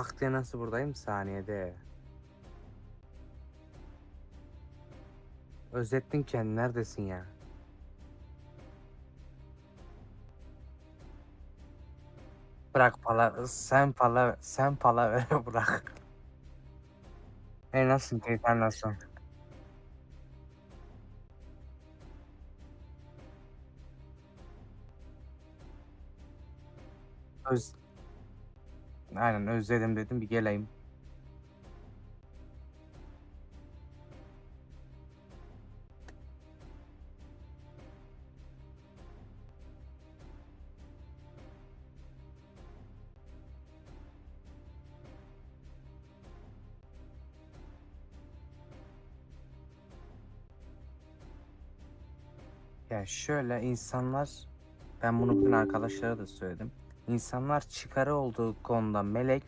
Tak diye nasıl buradayım? Saniyede. Özettin kendini. Neredesin ya? Bırak pala sen pala sen palavra bırak. E nasılsın? Keyifler nasıl? Öz Aynen özledim dedim bir geleyim. Ya şöyle insanlar ben bunu bugün arkadaşlara da söyledim. İnsanlar çıkarı olduğu konuda melek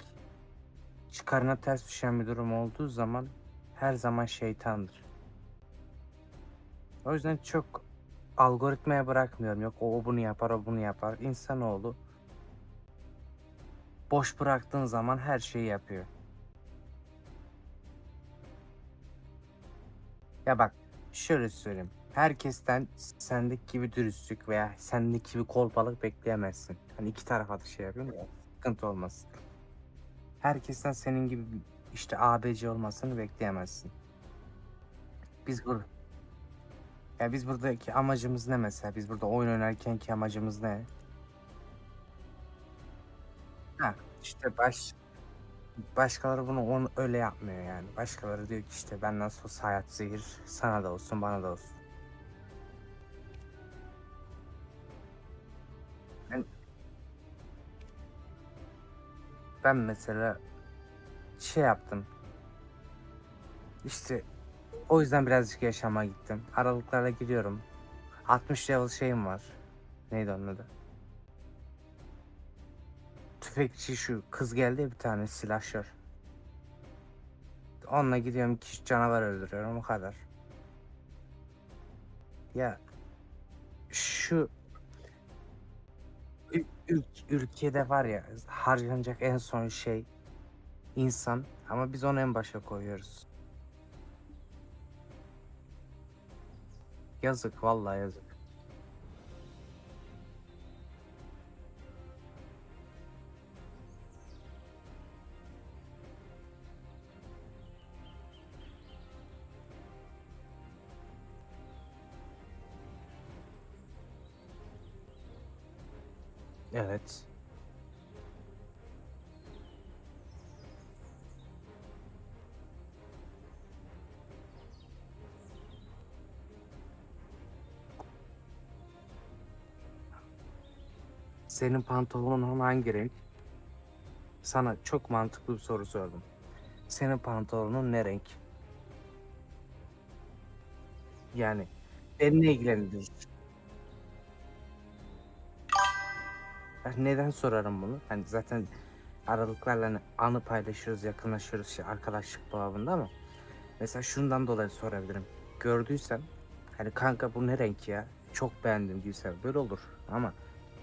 çıkarına ters düşen bir durum olduğu zaman her zaman şeytandır. O yüzden çok algoritmaya bırakmıyorum. Yok o, o bunu yapar, o bunu yapar. İnsanoğlu boş bıraktığın zaman her şeyi yapıyor. Ya bak şöyle söyleyeyim. Herkesten sendeki gibi dürüstlük veya sendeki gibi kolpalık bekleyemezsin. Hani iki tarafa da şey yapıyorum ya sıkıntı olmasın. Herkesten senin gibi işte ABC olmasını bekleyemezsin. Biz burada ya biz buradaki amacımız ne mesela? Biz burada oyun oynarken ki amacımız ne? Ha işte baş başkaları bunu onu öyle yapmıyor yani. Başkaları diyor ki işte ben nasıl olsa hayat zehir sana da olsun bana da olsun. Ben, mesela şey yaptım. İşte o yüzden birazcık yaşama gittim. Aralıklarla gidiyorum. 60 level şeyim var. Neydi onun adı? Tüfekçi şu kız geldi ya bir tane silahşör. Onunla gidiyorum ki canavar öldürüyorum o kadar. Ya şu ül- ül- ülkede var ya harcanacak en son şey insan ama biz onu en başa koyuyoruz. Yazık vallahi yazık. Evet. Senin pantolonun hangi renk? Sana çok mantıklı bir soru sordum. Senin pantolonun ne renk? Yani benimle ilgilendirir. Neden sorarım bunu? Hani zaten aralıklarla hani anı paylaşıyoruz, yakınlaşıyoruz şey, arkadaşlık babında ama mesela şundan dolayı sorabilirim. Gördüysem hani kanka bu ne renk ya? Çok beğendim diyorsan böyle olur ama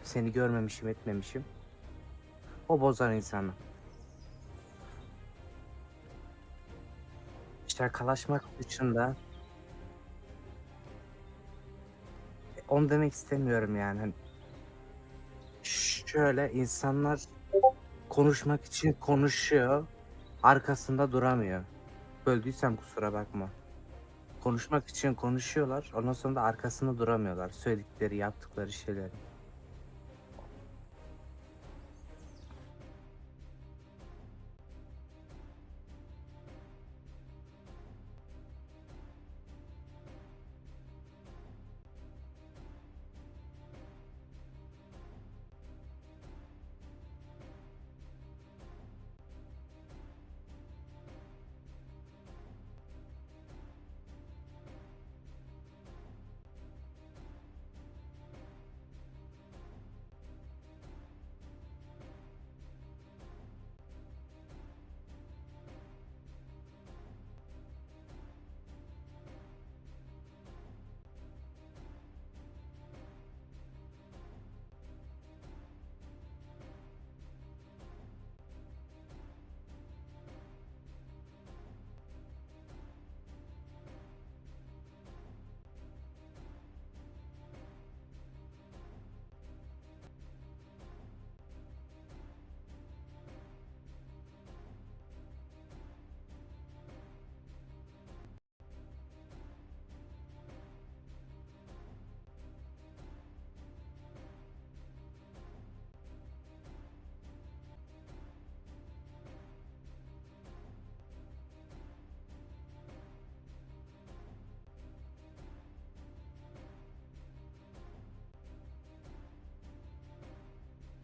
seni görmemişim etmemişim o bozar insanı. Şakalaşmak dışında onu demek istemiyorum yani. Hani şöyle insanlar konuşmak için konuşuyor, arkasında duramıyor. Böldüysem kusura bakma. Konuşmak için konuşuyorlar, ondan sonra da arkasında duramıyorlar. Söyledikleri, yaptıkları şeyleri.